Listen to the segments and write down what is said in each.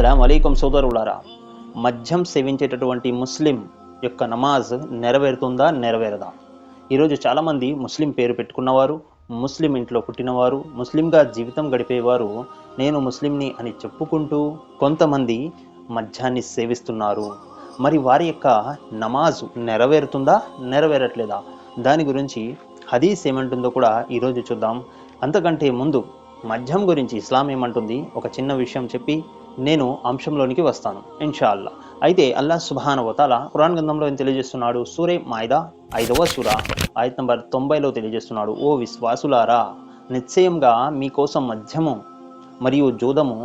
అస్సలం అలైకుం సోదరులారా మద్యం సేవించేటటువంటి ముస్లిం యొక్క నమాజ్ నెరవేరుతుందా నెరవేరదా? ఈరోజు చాలామంది ముస్లిం పేరు పెట్టుకున్నవారు ముస్లిం ఇంట్లో పుట్టినవారు ముస్లింగా జీవితం గడిపేవారు నేను ముస్లింని అని చెప్పుకుంటూ కొంతమంది మద్యాన్ని సేవిస్తున్నారు. మరి వారి యొక్క నమాజు నెరవేరుతుందా నెరవేరట్లేదా? దాని గురించి హదీస్ ఏమంటుందో కూడా ఈరోజు చూద్దాం. అంతకంటే ముందు మద్యం గురించి ఇస్లాం ఏమంటుంది? ఒక చిన్న విషయం చెప్పి నేను అంశంలోనికి వస్తాను ఇన్షాల్లా అయితే అల్లా సుబాన వతాల ఖురాన్ గ్రంథంలో ఏం తెలియజేస్తున్నాడు? సూరే మాయిదా ఐదవ సూర ఆయత్ నంబర్ తొంభైలో తెలియజేస్తున్నాడు. ఓ విశ్వాసులారా నిశ్చయంగా మీకోసం మద్యము మరియు జూదము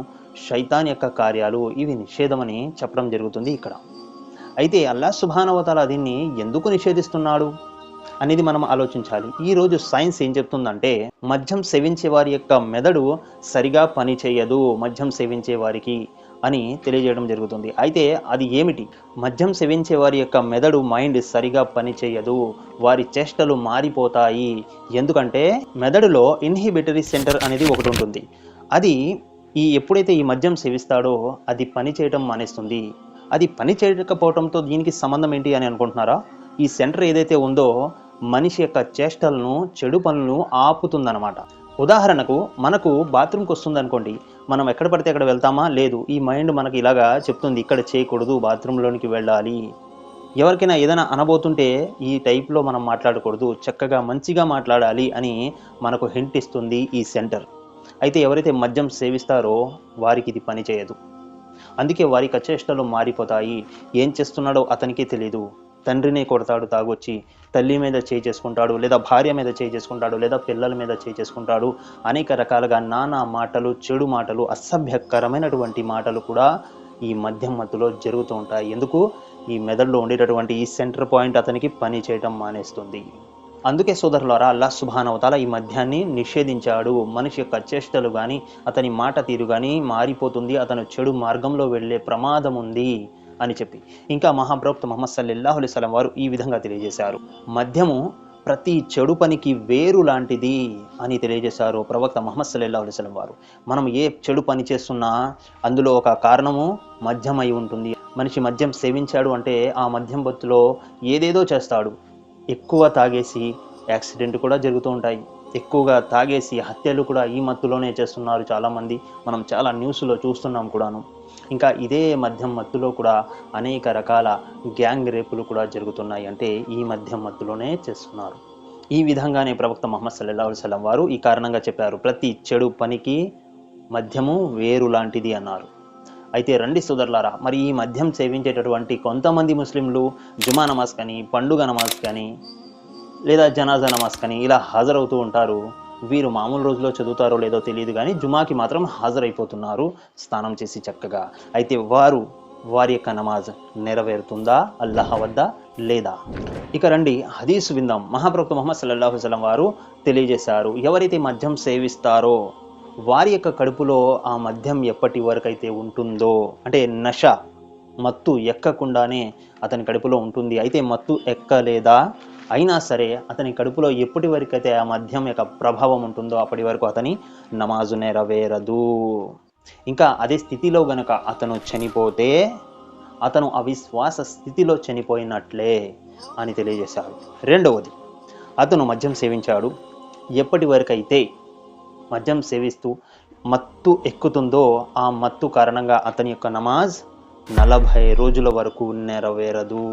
శైతాన్ యొక్క కార్యాలు ఇవి నిషేధమని చెప్పడం జరుగుతుంది ఇక్కడ. అయితే అల్లా సుభానవతాల దీన్ని ఎందుకు నిషేధిస్తున్నాడు? అనేది మనం ఆలోచించాలి. ఈ రోజు సైన్స్ ఏం చెప్తుందంటే మద్యం సేవించే వారి యొక్క మెదడు సరిగా పని చేయదు మద్యం సేవించే వారికి అని తెలియజేయడం జరుగుతుంది. అయితే అది ఏమిటి? మద్యం సేవించే వారి యొక్క మెదడు మైండ్ సరిగా పని చేయదు వారి చేష్టలు మారిపోతాయి. ఎందుకంటే మెదడులో ఇన్హిబిటరీ సెంటర్ అనేది ఒకటి ఉంటుంది. అది ఈ ఎప్పుడైతే ఈ మద్యం సేవిస్తాడో అది పని చేయటం మానేస్తుంది. అది పని చేయకపోవడంతో దీనికి సంబంధం ఏంటి అని అనుకుంటున్నారా? ఈ సెంటర్ ఏదైతే ఉందో మనిషి యొక్క చేష్టలను చెడు పనులను ఆపుతుందన్నమాట. ఉదాహరణకు మనకు బాత్రూమ్కి వస్తుంది అనుకోండి మనం ఎక్కడ పడితే అక్కడ వెళ్తామా? లేదు. ఈ మైండ్ మనకి ఇలాగా చెప్తుంది ఇక్కడ చేయకూడదు బాత్రూంలోనికి వెళ్ళాలి. ఎవరికైనా ఏదైనా అనబోతుంటే ఈ టైప్లో మనం మాట్లాడకూడదు చక్కగా మంచిగా మాట్లాడాలి అని మనకు హింట్ ఇస్తుంది ఈ సెంటర్. అయితే ఎవరైతే మద్యం సేవిస్తారో వారికి ఇది పని చేయదు అందుకే వారి కచేష్టలు మారిపోతాయి. ఏం చేస్తున్నాడో అతనికే తెలియదు తండ్రినే కొడతాడు తాగొచ్చి తల్లి మీద చేయి చేసుకుంటాడు లేదా భార్య మీద చేయి చేసుకుంటాడు లేదా పిల్లల మీద చేయి చేసుకుంటాడు అనేక రకాలుగా నానా మాటలు చెడు మాటలు అసభ్యకరమైనటువంటి మాటలు కూడా ఈ మద్యం మత్తులో జరుగుతూ ఉంటాయి. ఎందుకు? ఈ మెదడులో ఉండేటటువంటి ఈ సెంటర్ పాయింట్ అతనికి పని చేయటం మానేస్తుంది. అందుకే సోదరులారా అల్లా సుభానవతాల ఈ మద్యాన్ని నిషేధించాడు. మనిషి యొక్క చేష్టలు కానీ అతని మాట తీరు కానీ మారిపోతుంది. అతను చెడు మార్గంలో వెళ్ళే ప్రమాదం ఉంది. అని చెప్పి. ఇంకా మహాప్రవక్త మహమ్మద్ సల్లెల్లాహు అలైస్లం వారు ఈ విధంగా తెలియజేశారు. మద్యము ప్రతి చెడు పనికి వేరు లాంటిది అని తెలియజేశారు ప్రవక్త మహమ్మద్ సల్లెల్లాహు అలైస్లం వారు. మనం ఏ చెడు పని చేస్తున్నా అందులో ఒక కారణము మద్యం అయి ఉంటుంది. మనిషి మద్యం సేవించాడు అంటే ఆ మద్యం బొత్తులో ఏదేదో చేస్తాడు. ఎక్కువ తాగేసి యాక్సిడెంట్ కూడా జరుగుతూ ఉంటాయి. ఎక్కువగా తాగేసి హత్యలు కూడా ఈ మత్తులోనే చేస్తున్నారు చాలామంది. మనం చాలా న్యూస్లో చూస్తున్నాం కూడాను. ఇంకా ఇదే మద్యం మత్తులో కూడా అనేక రకాల గ్యాంగ్ రేపులు కూడా జరుగుతున్నాయి అంటే ఈ మద్యం మత్తులోనే చేస్తున్నారు. ఈ విధంగానే ప్రవక్త మహమ్మద్ సల్లల్లాహు అలైహి వారు ఈ కారణంగా చెప్పారు ప్రతి చెడు పనికి మద్యము వేరు లాంటిది అన్నారు. అయితే రండి సోదరులారా మరి ఈ మద్యం సేవించేటటువంటి కొంతమంది ముస్లింలు జుమా నమాజ్ కానీ పండుగ నమాజ్ కానీ లేదా జనాజా నమాజ్ కానీ ఇలా హాజరవుతూ ఉంటారు వీరు మామూలు రోజులో చదువుతారో లేదో తెలియదు కానీ జుమాకి మాత్రం హాజరైపోతున్నారు స్నానం చేసి చక్కగా. అయితే వారు వారి యొక్క నమాజ్ నెరవేరుతుందా అల్లాహ్ వద్ద లేదా? ఇక రండి హదీసు విందాం. మహాప్రభు ముహమ్మద్ సల్లాహు వసల్లం వారు తెలియజేశారు ఎవరైతే మద్యం సేవిస్తారో వారి యొక్క కడుపులో ఆ మద్యం ఎప్పటి వరకైతే ఉంటుందో అంటే నష మత్తు ఎక్కకుండానే అతని కడుపులో ఉంటుంది. అయితే మత్తు ఎక్కలేదా? అయినా సరే అతని కడుపులో ఎప్పటి వరకైతే ఆ మద్యం యొక్క ప్రభావం ఉంటుందో అప్పటి వరకు అతని నమాజు నెరవేరదు. ఇంకా అదే స్థితిలో గనక అతను చనిపోతే అతను అవిశ్వాస స్థితిలో చనిపోయినట్లే అని తెలియజేశాడు రెండవది అతను మద్యం సేవించాడు. ఎప్పటి వరకైతే మద్యం సేవిస్తూ మత్తు ఎక్కుతుందో ఆ మత్తు కారణంగా అతని యొక్క నమాజ్ నలభై రోజుల వరకు నెరవేరదు.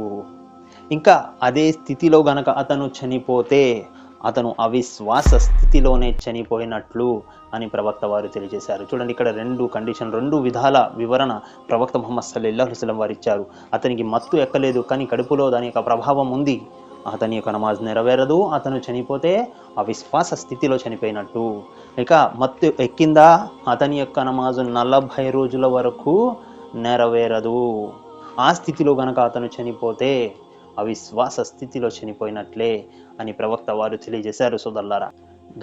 ఇంకా అదే స్థితిలో గనక అతను చనిపోతే అతను అవిశ్వాస స్థితిలోనే చనిపోయినట్లు అని ప్రవక్త వారు తెలియజేశారు. చూడండి ఇక్కడ రెండు కండిషన్ రెండు విధాల వివరణ ప్రవక్త మొహమ్మద్ సల్లాహుస్లం వారు ఇచ్చారు. అతనికి మత్తు ఎక్కలేదు కానీ కడుపులో దాని యొక్క ప్రభావం ఉంది. అతని యొక్క నమాజ్ నెరవేరదు అతను చనిపోతే అవిశ్వాస స్థితిలో చనిపోయినట్టు. ఇక మత్తు ఎక్కిందా? అతని యొక్క నమాజు నలభై రోజుల వరకు నెరవేరదు. ఆ స్థితిలో గనక అతను చనిపోతే అవిశ్వాస స్థితిలో చనిపోయినట్లే అని ప్రవక్త వారు తెలియజేశారు సోదల్లారా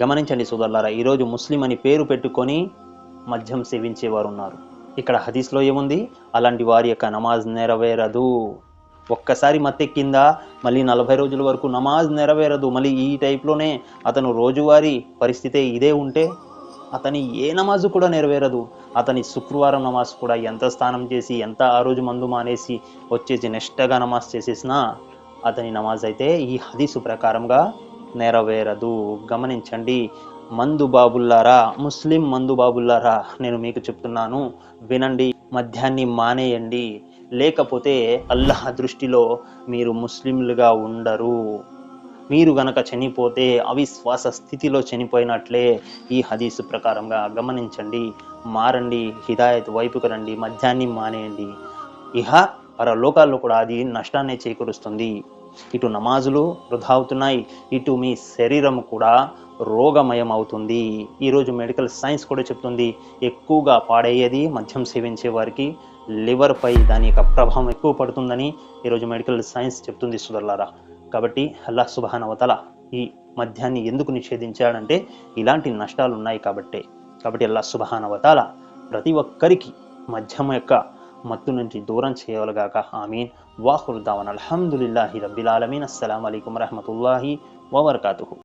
గమనించండి సోదల్లారా ఈరోజు ముస్లిం అని పేరు పెట్టుకొని మద్యం సేవించేవారు ఉన్నారు. ఇక్కడ హదీస్లో ఏముంది? అలాంటి వారి యొక్క నమాజ్ నెరవేరదు. ఒక్కసారి మత్తెక్కిందా? మళ్ళీ నలభై రోజుల వరకు నమాజ్ నెరవేరదు. మళ్ళీ ఈ టైప్లోనే అతను రోజువారీ పరిస్థితే ఇదే ఉంటే అతని ఏ నమాజు కూడా నెరవేరదు. అతని శుక్రవారం నమాజ్ కూడా ఎంత స్నానం చేసి ఎంత ఆ రోజు మందు మానేసి వచ్చేసి నెక్స్ట్గా నమాజ్ చేసేసినా అతని నమాజ్ అయితే ఈ హదీసు ప్రకారంగా నెరవేరదు. గమనించండి మందు బాబుల్లారా ముస్లిం మందు బాబుల్లారా నేను మీకు చెప్తున్నాను వినండి మద్యాన్ని మానేయండి. లేకపోతే అల్లాహ్ దృష్టిలో మీరు ముస్లింలుగా ఉండరు. మీరు గనక చనిపోతే అవిశ్వాస స్థితిలో చనిపోయినట్లే ఈ హదీసు ప్రకారంగా గమనించండి మారండి హిదాయత్ వైపుకు రండి మద్యాన్ని మానేయండి. ఇహ పరలోకాల్లో కూడా అది నష్టాన్ని చేకూరుస్తుంది. ఇటు నమాజులు వృధా అవుతున్నాయి ఇటు మీ శరీరం కూడా రోగమయం అవుతుంది ఈరోజు మెడికల్ సైన్స్ కూడా చెప్తుంది ఎక్కువగా పాడయ్యేది మద్యం సేవించే వారికి లివర్పై దాని యొక్క ప్రభావం ఎక్కువ పడుతుందని ఈరోజు మెడికల్ సైన్స్ చెప్తుంది సుదర్లారా. కాబట్టి అల్లా సుబానవతల ఈ మద్యాన్ని ఎందుకు నిషేధించాడంటే ఇలాంటి నష్టాలు ఉన్నాయి కాబట్టే కాబట్టి అల్లా సుబానవతల ప్రతి ఒక్కరికి మద్యం యొక్క మత్తు నుంచి దూరం చేయవలగాక ఆమీన్. వాహుల్ దావన్. అల్హమ్దుల్లాహి రబ్బిల్ అస్సలం అయికం రహమతుల్లాహి వబర్కాతుహు.